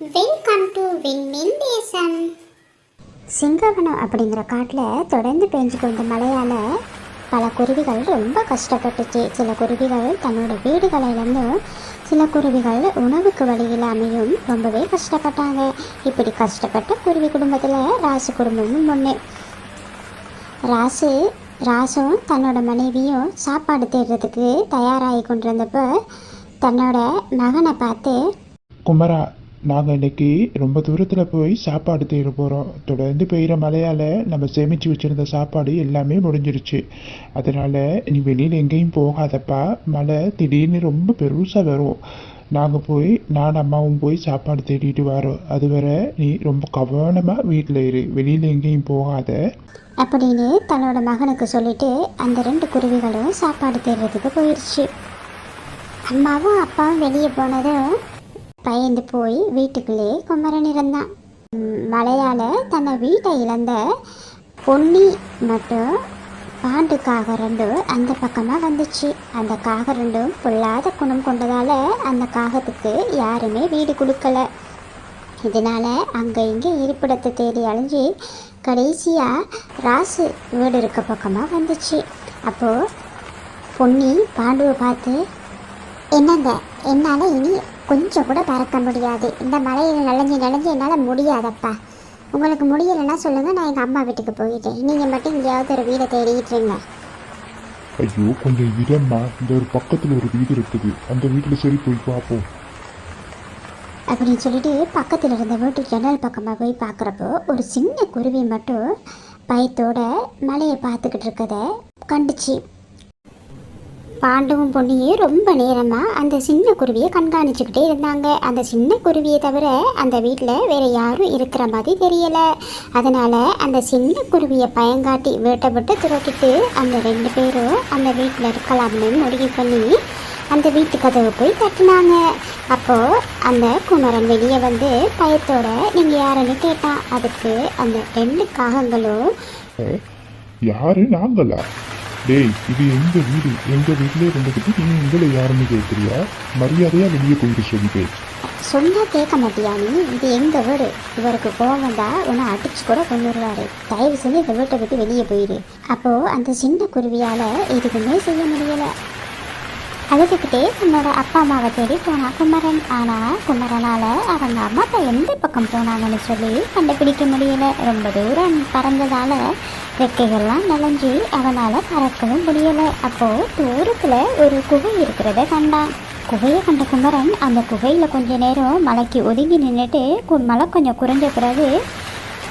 Welcome to விண்மின் தேசம் சிங்கவனம் அப்படிங்கிற காட்டில் தொடர்ந்து பெஞ்சுட்டு வந்த மழையால் பல குருவிகள் ரொம்ப கஷ்டப்பட்டுச்சு. சில குருவிகள் தன்னோட வீடுகளை இழந்தும் சில குருவிகள் உணவுக்கு வழி இல்லாமையும் ரொம்பவே கஷ்டப்பட்டாங்க. இப்படி கஷ்டப்பட்ட குருவி குடும்பத்தில் ராசு குடும்பமும் ஒன்று ராசு ராசும் தன்னோட மனைவியும் சாப்பாடு தேடுறதுக்கு தயாராகி கொண்டிருந்தப்போ தன்னோட மகனை பார்த்து குமரா நாங்கள் இன்னைக்கு ரொம்ப தூரத்தில் போய் சாப்பாடு தேட போகிறோம் தொடர்ந்து பெய்கிற மழையால் நம்ம சேமித்து வச்சுருந்த சாப்பாடு எல்லாமே முடிஞ்சிருச்சு. அதனால் நீ வெளியில் எங்கேயும் போகாதப்பா. மழை திடீர்னு ரொம்ப பெருசாக வரும். நாங்கள் போய் நான் அம்மாவும் போய் சாப்பாடு தேடிட்டு வரோம். அதுவரை நீ ரொம்ப கவனமாக வீட்டில் இரு. வெளியில் எங்கேயும் போகாத. அப்படின்னு தன்னோட மகனுக்கு சொல்லிட்டு அந்த ரெண்டு குருவிகளும் சாப்பாடு தேடுறதுக்கு போயிடுச்சு அம்மாவும் அப்பாவும் வெளியே போனதும் பயந்து போய் வீட்டுக்குள்ளே குமரன் இருந்தான். மழையால் மழையால தன்னை வீட்டை இழந்த பொன்னி மற்றும் பாண்டு காகரண்டும் அந்த பக்கமாக வந்துச்சு. அந்த காகரண்டும் பொல்லாத குணம் கொண்டதால அந்த காகத்துக்கு யாருமே வீடு கொடுக்கல. இதனால அங்கே இங்கே இருப்பிடத்தை தேடி அழிஞ்சு கடைசியாக ராசு வீடு இருக்க பக்கமாக வந்துச்சு. அப்போது பொன்னி பாண்டுவை பார்த்து என்னங்க என்னால் இனி கொஞ்சம் கூட பறக்க முடியாது. இந்த மலையில் நனைஞ்சு நனைஞ்சு என்னால் முடியாதப்பா. உங்களுக்கு முடியலைன்னா சொல்லுங்கள் நான் எங்கள் அம்மா வீட்டுக்கு போயிட்டேன். நீங்கள் மட்டும் எங்கேயாவது ஒரு வீடை தேடிக்கிட்டு இருங்க. ஐயோ கொஞ்சம் இடம்மா இந்த ஒரு பக்கத்தில் ஒரு வீடு இருக்குது. அந்த வீட்டில் சரி போய் பார்ப்போம். அப்படின்னு சொல்லிட்டு பக்கத்தில் இருந்த வீட்டு ஜன்னல் பக்கமாக போய் பார்க்குறப்போ ஒரு சின்ன குருவி மட்டும் பயத்தோட மலையை பார்த்துக்கிட்டு இருக்கத கண்டுச்சு. பாண்டவும் பொன்னியும் ரொம்ப நேரமாக அந்த சின்ன குருவியை கண்காணிச்சுக்கிட்டே இருந்தாங்க. அந்த சின்ன குருவியை தவிர அந்த வீட்டில் வேற யாரும் இருக்கிற மாதிரி தெரியலை. அதனால் அந்த சின்ன குருவியை பயங்காட்டி வீட்டை விட்டு துரட்டிட்டு அந்த ரெண்டு பேரும் அந்த வீட்டில் இருக்கலாம்னு முடிவு பண்ணி அந்த வீட்டு கதவை போய் தட்டினாங்க. அப்போது அந்த குமரன் வெளியே வந்து பயத்தோட நீங்கள் யாருன்னு கேட்டான். அதுக்கு அந்த ரெண்டு காகங்களும் யாரு? நாங்களா? டேய் இது எங்க வீடு? எங்க வீட்டிலே இருந்துக்கிட்டு நீ எங்களை யாருன்னு கேட்குறியா மரியாதையா வெளியே போயிட்டு சொல்லிட்டு. சொன்னா கேட்க மாட்டியா நீ? இது எங்க வீடு? இவருக்கு கோவம் வந்தா உன்னை அடிச்சு கூட கொண்டுருவாரு தயவு செஞ்சு இந்த வீட்டை விட்டு வெளியே போயிடு அப்போ அந்த சின்ன குருவியால் எதுவுமே செய்ய முடியலை. அழுதுகிட்டே தன்னோட அப்பா அம்மாவை தேடி போனான் குமரன். ஆனால் குமரனால் அவங்க அம்மா அப்பா எந்த பக்கம் போனாங்கன்னு சொல்லி கண்டுபிடிக்க முடியல. ரொம்ப தூரம் பறந்ததால் ரெக்கைகள்லாம் நனைஞ்சு அவனால் பறக்கவும் முடியலை. அப்போது தூரத்தில் ஒரு குகை இருக்கிறத கண்டான். குகையை கண்ட குமரன் அந்த குகையில் கொஞ்ச நேரம் மலைக்கு ஒதுங்கி நின்றுட்டு மழை கொஞ்சம் குறைஞ்ச பிறகு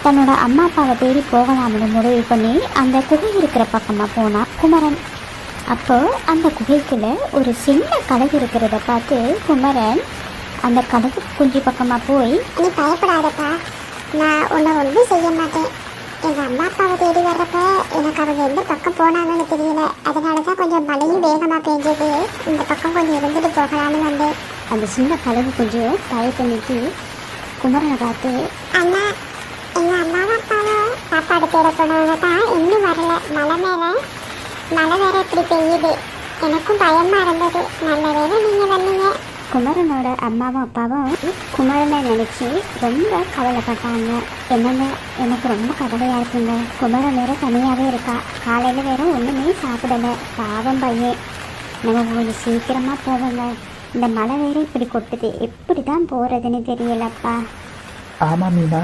தன்னோட அம்மா அப்பாவை தேடி போகலாம்னு முடிவு பண்ணி அந்த குகை இருக்கிற பக்கமாக போனான் குமரன். அப்போது அந்த குகைக்குள்ள ஒரு சின்ன கடகு இருக்கிறத பார்த்து குமரன் அந்த கடகு குஞ்சு பக்கமாக போய் நீ பயப்படாதப்பா. நான் உன்னை ஒன்றும் செய்ய மாட்டேன். எங்கள் அம்மா அப்பாவை தேடி வர்றப்ப எனக்கு அவங்க எந்த பக்கம் போனாங்கன்னு தெரியல. அதனால தான் கொஞ்சம் மழையும் வேகமாக பெஞ்சது இந்த பக்கம் கொஞ்சம் இருந்துட்டு போகலான்னு வந்தேன். அந்த சின்ன கதவு கொஞ்சம் பயத்தை நீக்கி குமரனை பார்த்து அண்ணா எங்கள் அம்மாவும் அப்பாவும் சாப்பாடு தேட போனவங்க தான் இன்னும் வரல. மலை மேலே மழை வேற இப்படி பெய்யுது. எனக்கும் பயமாக இருந்தது. நல்ல வேளை நீங்கள் வந்தீங்க. குமரனோட அம்மாவும் அப்பாவும் குமரனை நினச்சி ரொம்ப கவலைப்பட்டாங்க. என்னங்க எனக்கு ரொம்ப கவலையாக இருக்குங்க. குமரன் வேற தனியாகவே இருக்கா. காலையில் வேற ஒன்றுமே சாப்பிடல. பாவம் பையன் நம்ம கொஞ்சம் சீக்கிரமாக போவோங்க. இந்த மழை வேற இப்படி கொட்டுது. எப்படி தான் போகிறதுன்னு தெரியலப்பா. ஆமாம் மீனா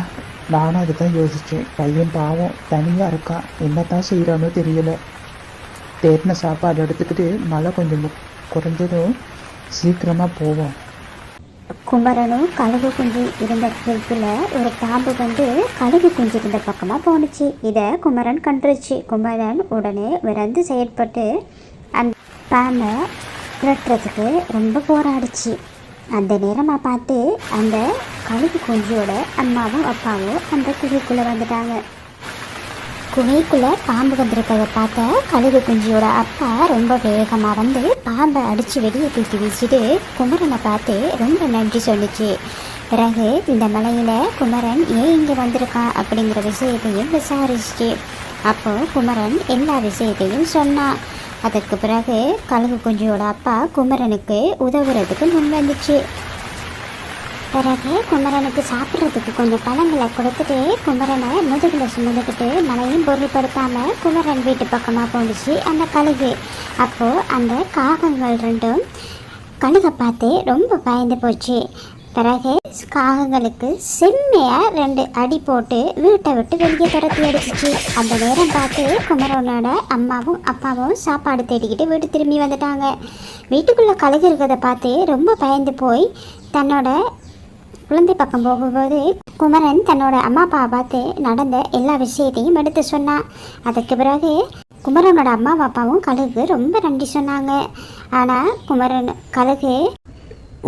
நானும் அதுதான் யோசித்தேன் பையன் பாவம் தனியாக இருக்கான் என்ன தான் செய்கிறானோ தெரியல. தேடின சாப்பாடு எடுத்துக்கிட்டு மழை கொஞ்சம் குறைஞ்சதும் சீக்கிரமாக போவோம். குமரனும் கழுகு குஞ்சு இருந்த இடத்துல ஒரு பாம்பு வந்து கழுகு குஞ்சு இருந்த பக்கமாக போணுச்சு. இதை குமரன் கண்டுருச்சு. குமரன் உடனே விரைந்து செயற்பட்டு அந்த பாம்பை விரட்டுறதுக்கு ரொம்ப போராடிச்சு. அந்த நேரமாக பார்த்து அந்த கழுகு குஞ்சியோட அம்மாவும் அப்பாவும் அந்த குகைக்குள்ளே வந்துட்டாங்க. குகைக்குள்ளே பாம்பு வந்திருக்கிறத பார்த்த கழுகு குஞ்சியோட அப்பா ரொம்ப வேகமாக வந்து பாம்பை அடித்து வெளியே தூக்கி வீசிட்டு குமரனை பார்த்து ரொம்ப நன்றி சொல்லிச்சு. பிறகு இந்த மலையில் குமரன் ஏன் இங்கே வந்திருக்கான் அப்படிங்கிற விஷயத்தையும் விசாரிச்சு அப்போ குமரன் எல்லா விஷயத்தையும் சொன்னான். அதற்கு பிறகு கழுகு குஞ்சியோட அப்பா குமரனுக்கு உதவுறதுக்கு முன் வந்துச்சு பிறகு குமரனுக்கு சாப்பிட்றதுக்கு கொஞ்சம் பழங்களை கொடுத்துட்டு குமரனை முதுகில் சுமந்துக்கிட்டு மழையும் பொருள்படுத்தாமல் குமரன் வீட்டு பக்கமாக போணுச்சு அந்த கழுகு. அப்போது அந்த காகங்கள் ரெண்டும் கழுகை பார்த்து ரொம்ப பயந்து போச்சு. பிறகு காகங்களுக்கு செம்மையாக ரெண்டு அடி போட்டு வீட்டை விட்டு வெளியே துரத்தி அடிச்சிச்சு அந்த நேரம் பார்த்து குமரனோட அம்மாவும் அப்பாவும் சாப்பாடு தேடிக்கிட்டு வீட்டு திரும்பி வந்துட்டாங்க. வீட்டுக்குள்ளே கழுகு இருக்கிறத பார்த்து ரொம்ப பயந்து போய் தன்னோட குழந்தை பக்கம் போகும்போது குமரன் தன்னோட அம்மா அப்பாவை பார்த்து நடந்த எல்லா விஷயத்தையும் எடுத்து சொன்னான். அதுக்கு பிறகு குமரனோட அம்மா அப்பாவும் கழுகு ரொம்ப நன்றி சொன்னாங்க. ஆனால் குமரன் கழுகு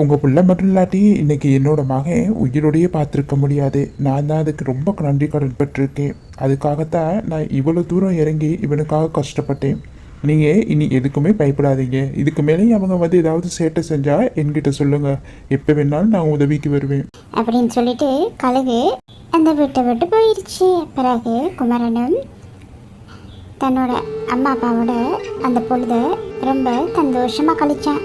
உங்கள் பிள்ளை மட்டும் இல்லாட்டி இன்றைக்கி என்னோட மகன் உயிரோடையே பார்த்துருக்க முடியாது. நான் தான் அதுக்கு ரொம்ப நன்றி கடன் பெற்றிருக்கேன். அதுக்காகத்தான் நான் இவ்வளோ தூரம் இறங்கி இவனுக்காக கஷ்டப்பட்டேன். நீங்கள் இனி எதுக்குமே பயப்படாதீங்க. இதுக்கு மேலே அவங்க வந்து ஏதாவது சேட்டை செஞ்சால் என்கிட்ட சொல்லுங்கள் எப்போ வேணாலும் நான் உதவிக்கு வருவேன். அப்படின்னு சொல்லிட்டு கழுகு அந்த வீட்டை விட்டு போயிடுச்சு பிறகு குமரனும் தன்னோட அம்மா அப்பாவோட அந்த பொழுத ரொம்ப சந்தோஷமாக கழிச்சேன்.